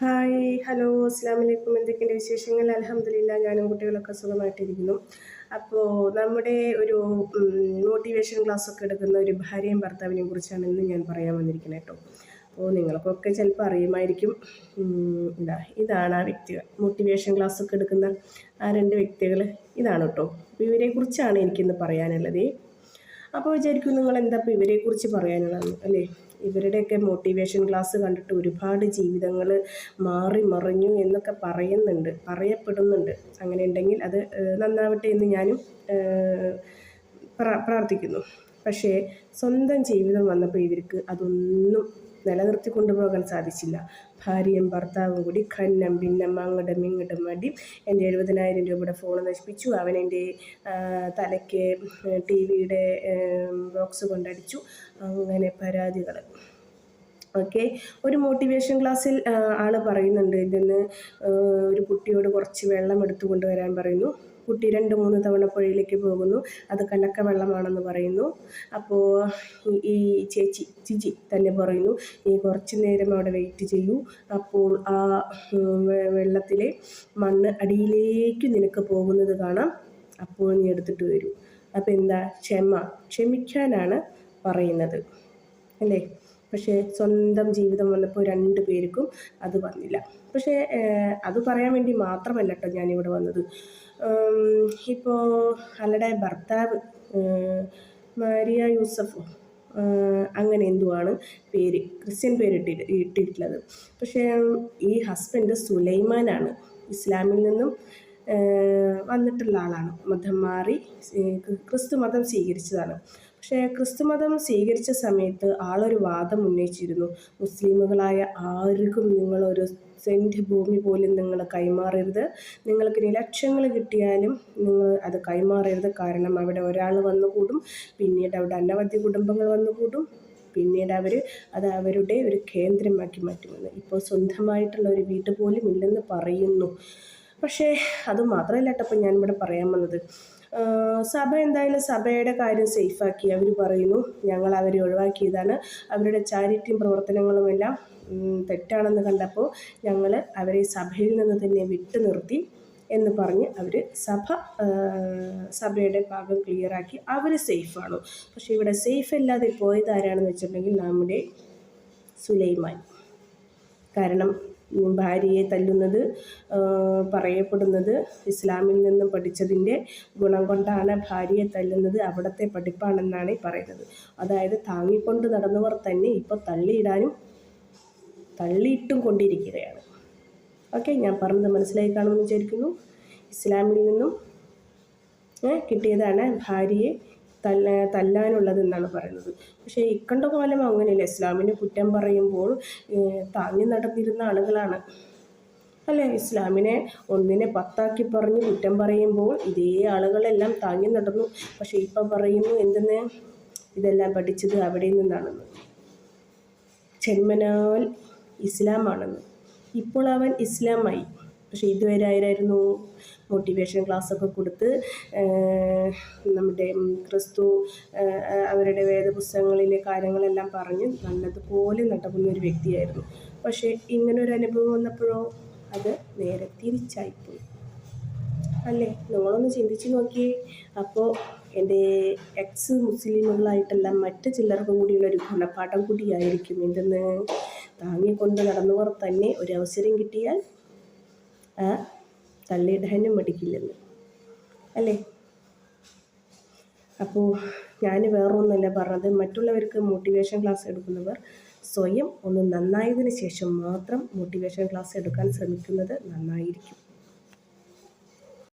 Hi hello അസ്സാം വലൈക്കും എന്തൊക്കെയുണ്ട് വിശേഷങ്ങൾ? അലഹമില്ല ഞാനും കുട്ടികളൊക്കെ സുഖമായിട്ടിരിക്കുന്നു. അപ്പോൾ നമ്മുടെ ഒരു മോട്ടിവേഷൻ ക്ലാസ് ഒക്കെ എടുക്കുന്ന ഒരു ഭാര്യയും ഭർത്താവിനെയും കുറിച്ചാണ് ഇന്ന് ഞാൻ പറയാൻ വന്നിരിക്കുന്നത് കേട്ടോ. അപ്പോൾ നിങ്ങൾക്കൊക്കെ ചിലപ്പോൾ അറിയുമായിരിക്കും. ഇതാ ഇതാണ് ആ വ്യക്തികൾ മോട്ടിവേഷൻ ക്ലാസ് ഒക്കെ എടുക്കുന്ന ആ രണ്ട് വ്യക്തികൾ ഇതാണ് കേട്ടോ. അപ്പോൾ ഇവരെക്കുറിച്ചാണ് എനിക്കിന്ന് പറയാനുള്ളത്. അപ്പോൾ വിചാരിക്കും നിങ്ങൾ എന്താ ഇപ്പോൾ ഇവരെക്കുറിച്ച് പറയാനുള്ളതെന്ന് അല്ലേ? ഇവരുടെയൊക്കെ മോട്ടിവേഷൻ ക്ലാസ് കണ്ടിട്ട് ഒരുപാട് ജീവിതങ്ങൾ മാറി മറിഞ്ഞു എന്നൊക്കെ പറയുന്നുണ്ട് പറയപ്പെടുന്നുണ്ട്. അങ്ങനെ ഉണ്ടെങ്കിൽ അത് നന്നാവട്ടെ എന്ന് ഞാനും പ്രാർത്ഥിക്കുന്നു. പക്ഷേ സ്വന്തം ജീവിതം വന്നപ്പോൾ ഇവർക്ക് അതൊന്നും നിലനിർത്തി കൊണ്ടുപോകാൻ സാധിച്ചില്ല. ഭാര്യയും ഭർത്താവും കൂടി ഖന്നം ഭിന്നം അങ്ങടും ഇങ്ങടും മടി. എന്റെ എഴുപതിനായിരം രൂപയുടെ ഫോൺ നശിപ്പിച്ചു. അവൻ എന്റെ തലയ്ക്ക് ടി വിയുടെ ബോക്സ് കൊണ്ടടിച്ചു. അങ്ങനെ പരാതികൾ. ഓക്കെ. ഒരു മോട്ടിവേഷൻ ക്ലാസ്സിൽ ആൾ പറയുന്നുണ്ട് ഇതിന്ന് ഒരു കുട്ടിയോട് കുറച്ച് വെള്ളം എടുത്തു കൊണ്ടുവരാൻ പറയുന്നു. കുട്ടി രണ്ട് മൂന്ന് തവണ പുഴയിലേക്ക് പോകുന്നു. അത് കലക്ക വെള്ളമാണെന്ന് പറയുന്നു. അപ്പോൾ ഈ ചേച്ചി ചിജി തന്നെ പറയുന്നു ഈ കുറച്ച് നേരം അവിടെ വെയിറ്റ് ചെയ്യൂ. അപ്പോൾ ആ വെള്ളത്തിലെ മണ്ണ് അടിയിലേക്ക് നിനക്ക് പോകുന്നത് കാണാം. അപ്പോൾ നീ എടുത്തിട്ട് വരൂ. അപ്പോൾ എന്താ? ക്ഷമ ക്ഷമിക്കാനാണ് പറയുന്നത്. അല്ലേ? പക്ഷേ സ്വന്തം ജീവിതം വന്നപ്പോൾ രണ്ടു പേർക്കും അത് വന്നില്ല. പക്ഷേ അത് പറയാൻ വേണ്ടി മാത്രമല്ല കേട്ടോ ഞാനിവിടെ വന്നത്. ഇപ്പോൾ അവളുടെ ഭർത്താവ് മാരിയ യൂസഫ് അങ്ങനെ എന്തുവാണ് പേര് ക്രിസ്ത്യൻ പേര് ഇട്ടി ഇട്ടിട്ടുള്ളത്. പക്ഷേ ഈ ഹസ്ബൻഡ് സുലൈമാനാണ് ഇസ്ലാമിൽ നിന്നും വന്നിട്ടുള്ള ആളാണ്. മതം മാറി ക്രിസ്തു മതം സ്വീകരിച്ചതാണ്. പക്ഷേ ക്രിസ്തുമതം സ്വീകരിച്ച സമയത്ത് ആളൊരു വാദം ഉന്നയിച്ചിരുന്നു. മുസ്ലിമുകളായ ആർക്കും നിങ്ങളൊരു സെന്റ് ഭൂമി പോലും നിങ്ങൾ കൈമാറരുത്. നിങ്ങൾക്ക് ഇനി ലക്ഷങ്ങൾ കിട്ടിയാലും നിങ്ങൾ അത് കൈമാറരുത്. കാരണം അവിടെ ഒരാൾ വന്നുകൂടും പിന്നീട് അവിടെ അനവധി കുടുംബങ്ങൾ വന്നുകൂടും പിന്നീട് അവർ അത് അവരുടെ ഒരു കേന്ദ്രമാക്കി മാറ്റുമെന്ന്. ഇപ്പോൾ സ്വന്തമായിട്ടുള്ള ഒരു വീട് പോലും ഇല്ലെന്ന് പറയുന്നു. പക്ഷേ അത് മാത്രമല്ല കേട്ടോ ഞാൻ ഞാനിവിടെ പറയാൻ വന്നത്. സഭ എന്തായാലും സഭയുടെ കാര്യം സേഫാക്കി. അവർ പറയുന്നു ഞങ്ങൾ അവരെ ഒഴിവാക്കിയതാണ്. അവരുടെ ചാരിറ്റിയും പ്രവർത്തനങ്ങളുമെല്ലാം തെറ്റാണെന്ന് കണ്ടപ്പോൾ ഞങ്ങൾ അവരെ സഭയിൽ നിന്ന് തന്നെ വിട്ടു നിർത്തി എന്ന് പറഞ്ഞ് അവർ സഭ സഭയുടെ ഭാഗം ക്ലിയറാക്കി അവർ സേഫാണ് പക്ഷേ ഇവിടെ സേഫ് അല്ലാതെ പോയത് ആരാണെന്ന് വെച്ചിട്ടുണ്ടെങ്കിൽ നമ്മുടെ സുലൈമാൻ. കാരണം ഭാര്യയെ തല്ലുന്നത് പറയപ്പെടുന്നത് ഇസ്ലാമിൽ നിന്നും പഠിച്ചതിന്റെ ഗുണം കൊണ്ടാണ് ഭാര്യയെ തല്ലുന്നത്. അവിടുത്തെ പഠിപ്പാണെന്നാണ് പറയുന്നത്. അതായത് താങ്ങിക്കൊണ്ട് നടന്നവർ തന്നെ ഇപ്പോൾ തള്ളിയിടാനും തള്ളിയിട്ടും കൊണ്ടിരിക്കുകയാണ്. ഓക്കെ ഞാൻ പറഞ്ഞത് മനസ്സിലായി കാണുമെന്ന് വിചാരിക്കുന്നു. ഇസ്ലാമിൽ നിന്നും കിട്ടിയതാണ് ഭാര്യയെ തല്ല തല്ലാനുള്ളത് എന്നാണ് പറയുന്നത്. പക്ഷേ ഇക്കണ്ട കാലം അങ്ങനെയല്ല. ഇസ്ലാമിനെ കുറ്റം പറയുമ്പോൾ താങ്ങി നടന്നിരുന്ന ആളുകളാണ്. അല്ലെ? ഇസ്ലാമിനെ ഒന്നിനെ പത്താക്കി പറഞ്ഞ് കുറ്റം പറയുമ്പോൾ ഇതേ ആളുകളെല്ലാം താങ്ങി നടന്നു. പക്ഷേ ഇപ്പം പറയുന്നു എന്തെന്ന്? ഇതെല്ലാം പഠിച്ചത് അവിടെ നിന്നാണെന്ന്. ജന്മനാൽ ഇസ്ലാമാണെന്ന്. ഇപ്പോൾ അവൻ ഇസ്ലാമായി. പക്ഷേ ഇതുവരെ ആയിരുന്നു മോട്ടിവേഷൻ ക്ലാസ്സൊക്കെ കൊടുത്ത് നമ്മുടെ ക്രിസ്തു അവരുടെ വേദപുസ്തകങ്ങളിലെ കാര്യങ്ങളെല്ലാം പറഞ്ഞ് നല്ലതുപോലെ നടക്കുന്ന ഒരു വ്യക്തിയായിരുന്നു. പക്ഷേ ഇങ്ങനൊരു അനുഭവം വന്നപ്പോഴോ അത് നേരെ തിരിച്ചായിപ്പോയി അല്ലേ? നിങ്ങളൊന്ന് ചിന്തിച്ച് നോക്കിയേ. അപ്പോൾ എന്റെ എക്സ് മുസ്ലിമുകളായിട്ടല്ല മറ്റ് ചിലർക്കും കൂടിയുള്ള ഒരു ഗുണപാഠം കൂടിയായിരിക്കും. എന്തെന്ന്? താങ്ങിക്കൊണ്ട് നടന്നവർ തന്നെ ഒരു അവസരം കിട്ടിയാൽ തള്ളിയിടാനും മടിക്കില്ലെന്ന് അല്ലേ? അപ്പോൾ ഞാൻ വേറൊന്നുമല്ല പറഞ്ഞത് മറ്റുള്ളവർക്ക് മോട്ടിവേഷൻ ക്ലാസ് എടുക്കുന്നവർ സ്വയം ഒന്ന് നന്നായതിന് ശേഷം മാത്രം മോട്ടിവേഷൻ ക്ലാസ് എടുക്കാൻ ശ്രമിക്കുന്നത് നന്നായിരിക്കും.